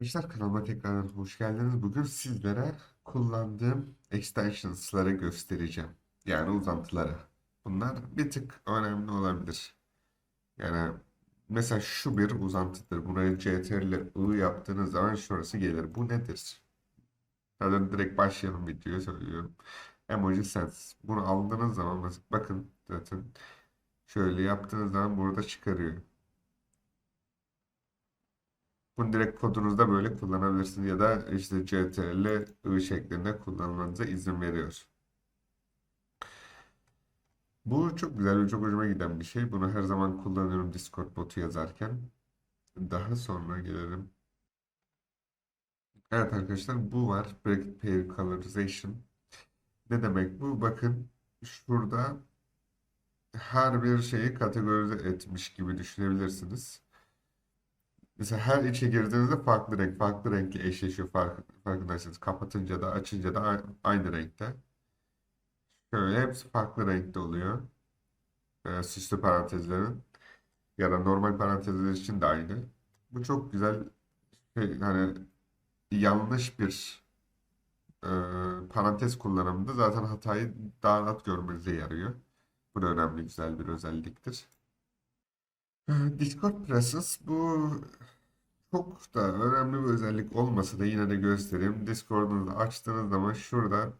Arkadaşlar kanalıma tekrardan hoş geldiniz. Bugün sizlere kullandığım extensions'ları göstereceğim. Yani uzantıları. Bunlar bir tık önemli olabilir. Yani mesela şu bir uzantıdır. Buraya CTRL I yaptığınız zaman şurası gelir. Bu nedir? Hadi direkt başlayalım videoya söylüyorum. Emoji Sense. Bunu aldığınız zaman bakın zaten şöyle yaptığınız zaman burada çıkarıyor. Bunu direkt kodunuzda böyle kullanabilirsiniz ya da işte CTRL şeklinde kullanmanıza izin veriyor. Bu çok güzel ve çok hoşuma giden bir şey. Bunu her zaman kullanıyorum Discord botu yazarken. Daha sonra gelelim. Evet arkadaşlar bu var. Bracket Pair Colorization. Ne demek bu? Bakın şurada her bir şeyi kategorize etmiş gibi düşünebilirsiniz. Mesela her içe girdiğinizde farklı renk, farklı renkle eşleşiyor fark, farkındaysanız. Kapatınca da açınca da aynı renkte. Şöyle hepsi farklı renkte oluyor. Ee, süslü parantezlerin ya da normal parantezler için de aynı. Bu çok güzel şey, hani yanlış bir e, parantez kullanımında zaten hatayı daha rahat görmenize yarıyor. Bu da önemli güzel bir özelliktir. Ee, Discord Presence bu çok da önemli bir özellik olmasa da yine de göstereyim. Discord'unuzu açtığınız zaman şurada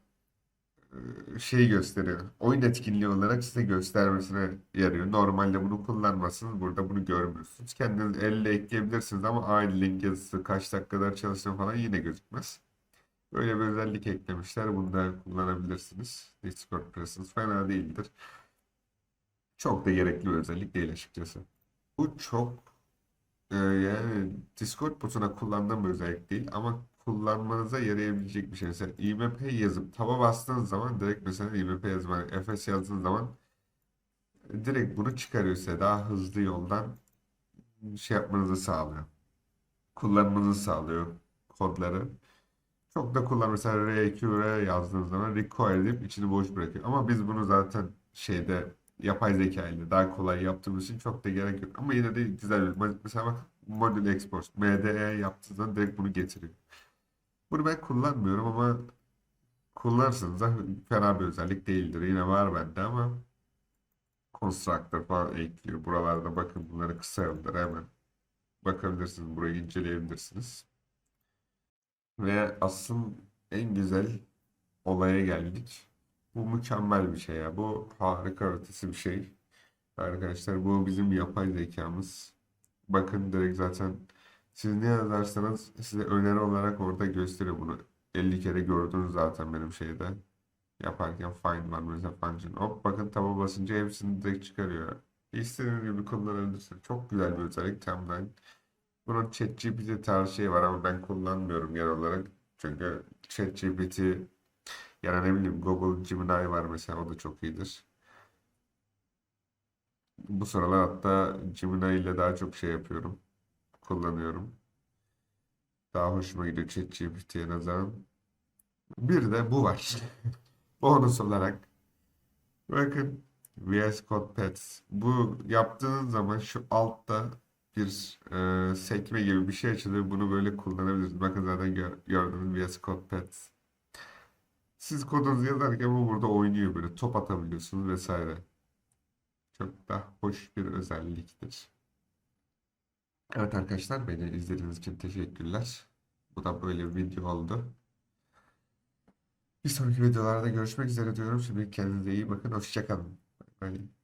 e, şey gösteriyor. Oyun etkinliği olarak size göstermesine yarıyor. Normalde bunu kullanmazsınız. Burada bunu görmüyorsunuz. Kendiniz elle ekleyebilirsiniz ama aynı link yazısı kaç dakikada çalıştığını falan yine gözükmez. Böyle bir özellik eklemişler. Bunu da kullanabilirsiniz. Discord Presence fena değildir. Çok da gerekli bir özellik değil açıkçası. Bu çok e, yani Discord botuna kullandığım bir özellik değil ama kullanmanıza yarayabilecek bir şey. Mesela IMP yazıp taba bastığınız zaman direkt mesela IMP yazma, FS yazdığınız zaman direkt bunu çıkarıyor size daha hızlı yoldan şey yapmanızı sağlıyor. Kullanmanızı sağlıyor kodları. Çok da kullan mesela RQR yazdığınız zaman require deyip içini boş bırakıyor. Ama biz bunu zaten şeyde yapay zeka ile daha kolay yaptığımız için çok da gerek yok. Ama yine de güzel. Mesela bak modül export MDE yaptığınız zaman direkt bunu getiriyor. Bunu ben kullanmıyorum ama kullanırsanız fena bir özellik değildir. Yine var bende ama constructor falan ekliyor. Buralarda bakın bunları kısa yoldır hemen. Bakabilirsiniz. Burayı inceleyebilirsiniz. Ve asıl en güzel olaya geldik. Bu mükemmel bir şey ya. Bu harika ötesi bir şey. Arkadaşlar bu bizim yapay zekamız. Bakın direkt zaten siz ne yazarsanız size öneri olarak orada gösteriyor bunu. 50 kere gördünüz zaten benim şeyde. Yaparken find var mesela function. Hop bakın taba basınca hepsini direkt çıkarıyor. İstediğiniz gibi kullanabilirsiniz. Çok güzel bir özellik timeline. Bunun ChatGPT tarzı şey var ama ben kullanmıyorum genel olarak. Çünkü ChatGPT yani ne bileyim Google Gemini var mesela o da çok iyidir. Bu sıralar hatta Gemini ile daha çok şey yapıyorum. Kullanıyorum. Daha hoşuma gidiyor ChatGPT'ye nazaran. Bir de bu var. Bonus olarak. Bakın VS Code Paths. Bu yaptığınız zaman şu altta bir e, sekme gibi bir şey açılıyor. Bunu böyle kullanabilirsiniz. Bakın zaten gör, gördüğünüz VS Code Paths. Siz kodunuzu yazarken bu burada oynuyor böyle. Top atabiliyorsunuz vesaire. Çok da hoş bir özelliktir. Evet arkadaşlar beni izlediğiniz için teşekkürler. Bu da böyle bir video oldu. Bir sonraki videolarda görüşmek üzere diyorum. Şimdi kendinize iyi bakın. Hoşça kalın. Bay bay.